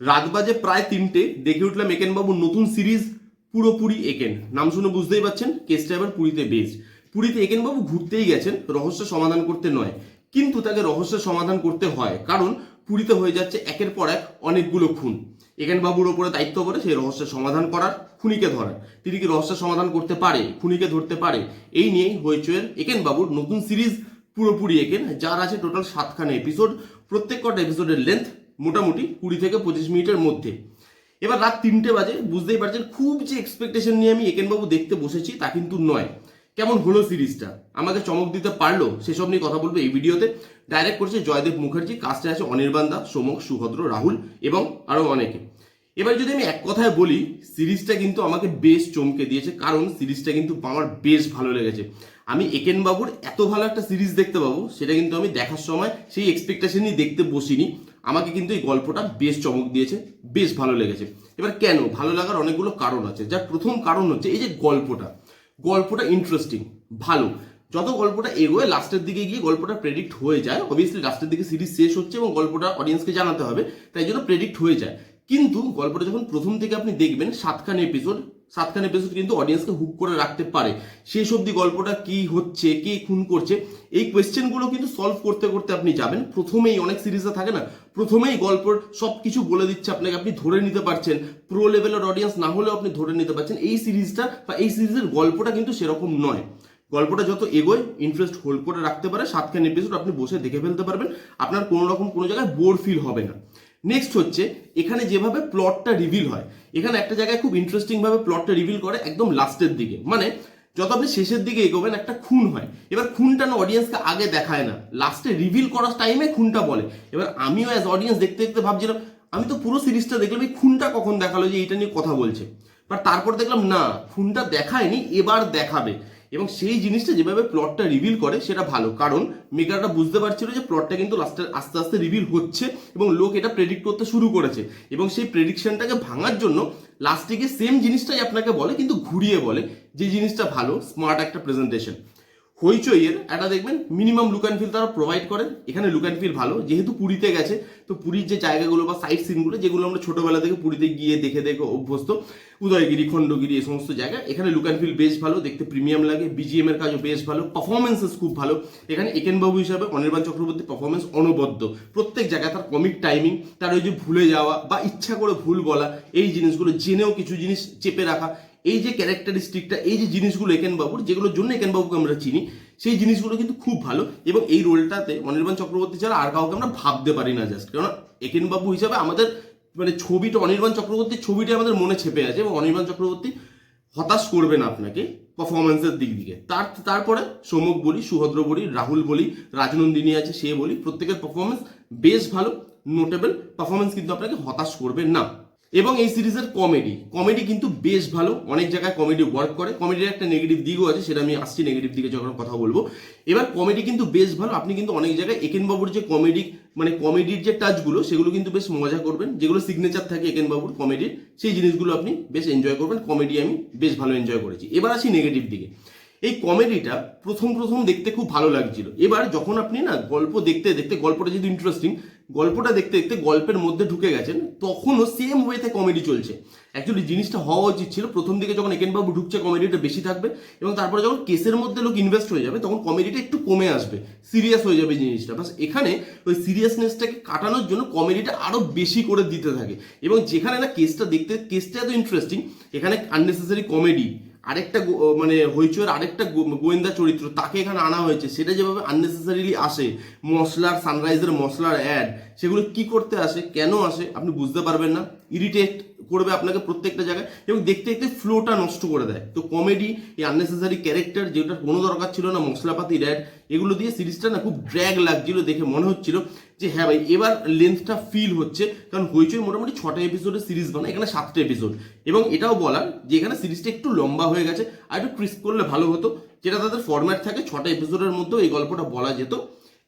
রাত বাজে প্রায় তিনটে, দেখে উঠলাম একেন বাবুর নতুন সিরিজ পুরোপুরি একেন। নাম শুনে বুঝতেই পারছেন, কেসটা এবার পুরীতে বেস পুরীতে একেনবাবু ঘুরতেই গেছেন, রহস্য সমাধান করতে নয়। কিন্তু তাকে রহস্য সমাধান করতে হয়, কারণ পুরীতে হয়ে যাচ্ছে একের পর এক অনেকগুলো খুন। একেন বাবুর ওপরে দায়িত্ব পড়ে সেই রহস্যের সমাধান করার, খুনিকে ধরার। তিনি কি রহস্যের সমাধান করতে পারে, খুনিকে ধরতে পারে, এই নিয়েই হইচয়ের একেন বাবুর নতুন সিরিজ পুরোপুরি একেন, যার আছে টোটাল সাতখানা এপিসোড প্রত্যেক কটা এপিসোডের লেন্থ মোটামুটি কুড়ি থেকে পঁচিশ মিনিটের মধ্যে। এবার রাত তিনটে বাজে, বুঝতেই পারছেন, খুব যে এক্সপেকটেশন নিয়ে আমি একেনবাবু দেখতে বসেছি তা কিন্তু নয়। কেমন হলো সিরিজটা? আমাকে চমক দিতে পারল? সেসব নিয়ে কথা বলব এই ভিডিওতে। ডাইরেক্ট করছে জয়দেব মুখার্জি কাস্টে আছে অনির্বাণ দা সোমক, সুভদ্র, রাহুল এবং আরও অনেকে। এবার যদি আমি এক কথায় বলি, সিরিজটা কিন্তু আমাকে বেশ চমকে দিয়েছে, কারণ সিরিজটা কিন্তু আমার বেশ ভালো লেগেছে। আমি একেনবাবুর এত ভালো একটা সিরিজ দেখতে পাবো, সেটা কিন্তু আমি দেখার সময় সেই এক্সপেকটেশনই দেখতে বসিনি। আমাকে কিন্তু এই গল্পটা বেশ চমক দিয়েছে, বেশ ভালো লেগেছে। এবার কেন? ভালো লাগার অনেকগুলো কারণ আছে। যার প্রথম কারণ হচ্ছে এই যে গল্পটা। গল্পটা ইন্টারেস্টিং ভালো। যত গল্পটা এগোয়, লাস্টের দিকে গিয়ে গল্পটা প্রেডিক্ট হয়ে যায়। অবভিয়াসলি লাস্টের দিকে সিরিজ শেষ হচ্ছে এবং গল্পটা অডিয়েন্সকে জানাতে হবে, তাই জন্য প্রেডিক্ট হয়ে যায়। কিন্তু গল্পটা যখন প্রথম থেকে আপনি দেখবেন, সাতখানা এপিসোড সাতখানা এপিসোড কিন্তু অডিয়েন্সকে হুক করে রাখতে পারে। শেষ অবধি গল্পটা কি হচ্ছে, কে খুন করছে, এই কোয়েশ্চেনগুলো কিন্তু সলভ করতে করতে আপনি যাবেন। প্রথমেই অনেক সিরিজে থাকে না, প্রথমেই গল্পর সব কিছু বলে দিচ্ছে আপনাকে, আপনি ধরে নিতে পারছেন। প্রো লেভেলের অডিয়েন্স না হলেও আপনি ধরে নিতে পারছেন। এই সিরিজটা বা এই সিরিজের গল্পটা কিন্তু সেরকম নয়। গল্পটা যত এগোয় ইন্টারেস্ট হোল্ড করে রাখতে পারে। সাতখান এপিসোড আপনি বসে দেখে ফেলতে পারবেন। আপনার কোনো রকম কোনো জায়গায় বোর ফিল হবে না। নেক্সট হচ্ছে, এখানে যেভাবে প্লটটা রিভিল হয়, এখানে একটা জায়গায় খুব ইন্টারেস্টিং ভাবে প্লটটা রিভিল করে একদম লাস্টের দিকে। মানে যত আপনি শেষের দিকে এগোবেন, একটা খুন হয়। এবার খুনটা না অডিয়েন্সকে আগে দেখায় না। লাস্টে রিভিল করার টাইমে খুনটা বলে। এবার আমিও অ্যাজ অডিয়েন্স দেখতে দেখতে ভাবছিলাম, আমি তো পুরো সিরিজটা দেখলাম, এই খুনটা কখন দেখাল যে এইটা নিয়ে কথা বলছে। বাট তারপর দেখলাম, না, খুনটা দেখায়নি, এবার দেখাবে। এবং সেই জিনিসটা যেভাবে প্লটটা রিভিল করে, সেটা ভালো। কারণ মেকাররা বুঝতে পারছিল যে প্লটটা কিন্তু লাস্টে আস্তে আস্তে রিভিল হচ্ছে এবং লোক এটা প্রেডিক্ট করতে শুরু করেছে। এবং সেই প্রেডিকশনটাকে ভাঙার জন্য লাস্টে গিয়ে সেম জিনিসটাই আপনাকে বলে, কিন্তু ঘুরিয়ে বলে যে জিনিসটা ভালো স্মার্ট একটা প্রেজেন্টেশন হইচইয়ের একটা দেখবেন মিনিমাম লুক অ্যান্ড ফিল তারা প্রোভাইড করেন এখানে লুক অ্যান্ড ফিল ভালো। যেহেতু পুরীতে গেছে তো পুরীর যে জায়গাগুলো বা সাইট সিনগুলো যেগুলো আমরা ছোটোবেলা থেকে পুরীতে গিয়ে দেখে দেখে অভ্যস্ত, উদয়গিরি, খণ্ডগিরি এই সমস্ত জায়গা, এখানে লুক অ্যান্ড ফিল বেশ ভালো, দেখতে প্রিমিয়াম লাগে বিজিএম এর কাজও বেশ ভালো পারফরমেন্সেস খুব ভালো। এখানে একেনবাবু হিসাবে অনির্বাণ চক্রবর্তী পারফরমেন্স অনবদ্য। প্রত্যেক জায়গায় তার কমিক টাইমিং তার ওই যে ভুলে যাওয়া বা ইচ্ছা করে ভুল বলা, এই জিনিসগুলো, জেনেও কিছু জিনিস চেপে রাখা, এই যে ক্যারেক্টারিস্টিকটা এই যে জিনিসগুলো একেনবাবুর, যেগুলোর জন্য একেনবাবুকে আমরা চিনি সেই জিনিসগুলো কিন্তু খুব ভালো এবং এই রোলটাতে অনির্বাণ চক্রবর্তী ছাড়া আর কাউকে আমরা ভাবতে পারি না জাস্ট কারণ একেন বাবু হিসাবে আমাদের মানে ছবিটা, অনির্বাণ চক্রবর্তীর ছবিটা আমাদের মনে ছেপে আছে এবং অনির্বাণ চক্রবর্তী হতাশ করবে না আপনাকে পারফরমেন্সের দিক থেকে তার, তারপরে সৌমক বলি, সুভদ্র বলি, রাহুল বলি, রাজনন্দিনী আছে, সে বলি, প্রত্যেকের পারফরমেন্স বেশ ভালো নোটেবল পারফরমেন্স কিন্তু আপনাকে হতাশ করবে না। এবং এই সিরিজের কমেডি কমেডি কিন্তু বেশ ভালো। অনেক জায়গায় কমেডি ওয়ার্ক করে। কমেডির একটা নেগেটিভ দিকও আছে, সেটা আমি আসছি নেগেটিভ দিকে যখন কথা বলব। এবার কমেডি কিন্তু বেশ ভালো। আপনি কিন্তু অনেক জায়গায় একেনবাবুর যে কমেডি মানে কমেডির যে টাচগুলো সেগুলো কিন্তু বেশ মজা করবেন। যেগুলো সিগনেচার থাকে একেনবাবুর কমেডির সেই জিনিসগুলো আপনি বেশ এনজয় করবেন। কমেডি আমি বেশ ভালো এনজয় করেছি। এবার আসি নেগেটিভ দিকে। এই কমেডিটা প্রথম প্রথম দেখতে খুব ভালো লাগছিল। এবার যখন আপনি না গল্প দেখতে দেখতে গল্পটা যদি ইন্টারেস্টিং গল্পটা দেখতে দেখতে গল্পের মধ্যে ঢুকে গেছেন, তখনও সেম ওয়েতে কমেডি চলছে। অ্যাকচুয়ালি জিনিসটা হওয়া উচিত ছিল, প্রথম দিকে যখন একেনবাবু ঢুকছে কমেডিটা বেশি থাকবে এবং তারপরে যখন কেসের মধ্যে লোক ইনভেস্ট হয়ে যাবে, তখন কমেডিটা একটু কমে আসবে সিরিয়াস হয়ে যাবে জিনিসটা। বাস এখানে ওই সিরিয়াসনেসটাকে কাটানোর জন্য কমেডিটা আরও বেশি করে দিতে থাকে। এবং যেখানে না কেসটা দেখতে, কেসটা এত ইন্টারেস্টিং এখানে আননেসেসারি কমেডি আরেকটা মানে হইচয়ের আরেকটা গোয়েন্দা চরিত্র তাকে এখানে আনা হয়েছে। সেটা যেভাবে আননেসেসারিলি আসে, মশলার সানরাইজের মশলার অ্যাড সেগুলো কি করতে আসে, কেন আসে, আপনি বুঝতে পারবেন না। ইরিটেট করবে আপনাকে প্রত্যেকটা জায়গায় এবং দেখতে দেখতে ফ্লোটা নষ্ট করে দেয়। তো কমেডি এই আননেসেসারি ক্যারেক্টার যেটা কোনো দরকার ছিল না, মশলাপাতি অ্যাড এগুলো দিয়ে সিরিজটা না খুব ড্র্যাগ লাগছিল দেখে মনে হচ্ছিল যে হ্যাঁ ভাই, এবার লেন্থটা ফিল হচ্ছে, কারণ হইচই মোটামুটি ছটা এপিসোডের সিরিজ বানায়, এখানে সাতটা এপিসোড এবং এটাও বলার যে এখানে সিরিজটা একটু লম্বা হয়ে গেছে, আর একটু ক্রিস্প করলে ভালো হতো, যেটা তাদের ফরম্যাট থাকে, ছটা এপিসোডের মধ্যেও এই গল্পটা বলা যেত।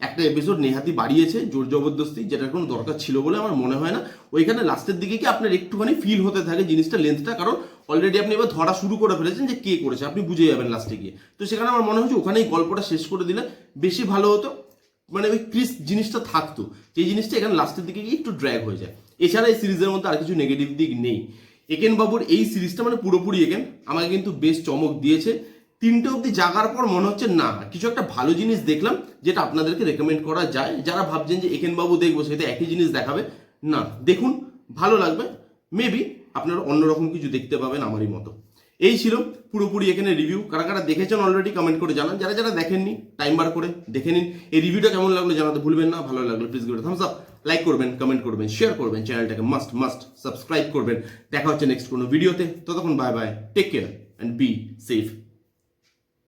একটা এপিসোড নেহাতি বাড়িয়েছে, জোর জবরদস্তি, যেটার কোনো দরকার ছিল বলে আমার মনে হয় না। ওইখানে লাস্টের দিকে কি আপনার একটুখানি ফিল হতে থাকে জিনিসটা লেন্থটা কারণ অলরেডি আপনি এবার ধরা শুরু করে ফেলেছেন যে কে করেছে, আপনি বুঝে যাবেন লাস্টে গিয়ে। তো সেখানে আমার মনে হচ্ছে ওখানেই গল্পটা শেষ করে দিলে বেশি ভালো হতো। মানে ওই ক্রিস জিনিসটা থাকতো। যে জিনিসটা এখানে লাস্টের দিকে গিয়ে একটু ড্র্যাগ হয়ে যায়। এছাড়া এই সিরিজের মধ্যে আর কিছু নেগেটিভ দিক নেই। একেন বাবুর এই সিরিজটা মানে পুরোপুরি একেন আমাকে কিন্তু বেশ চমক দিয়েছে। তিনটে অবধি জাগার পর মনে হচ্ছে, না, কিছু একটা ভালো জিনিস দেখলাম যেটা আপনাদেরকে রেকমেন্ড করা যায়। যারা ভাবছেন যে একেন বাবু দেখব, সেটা একই জিনিস দেখাবে। না, দেখুন, ভালো লাগবে। মেবি আপনারা অন্যরকম কিছু দেখতে পাবেন আমারই মতো। এই ছিল পুরোপুরি এখানে রিভিউ কারা কারা দেখেছেন অলরেডি কমেন্ট করে জানান। যারা যারা দেখেননি টাইম বার করে দেখে নিন। এই রিভিউটা কেমন লাগল জানাতে ভুলবেন না। ভালো লাগল প্লিজ করে থামস আপ লাইক করবেন কমেন্ট করবেন শেয়ার করবেন চ্যানেলটাকে মাস্ট মাস্ট সাবস্ক্রাইব করবেন। দেখা হচ্ছে নেক্সট কোনো ভিডিওতে ততক্ষণ bye bye take care and be safe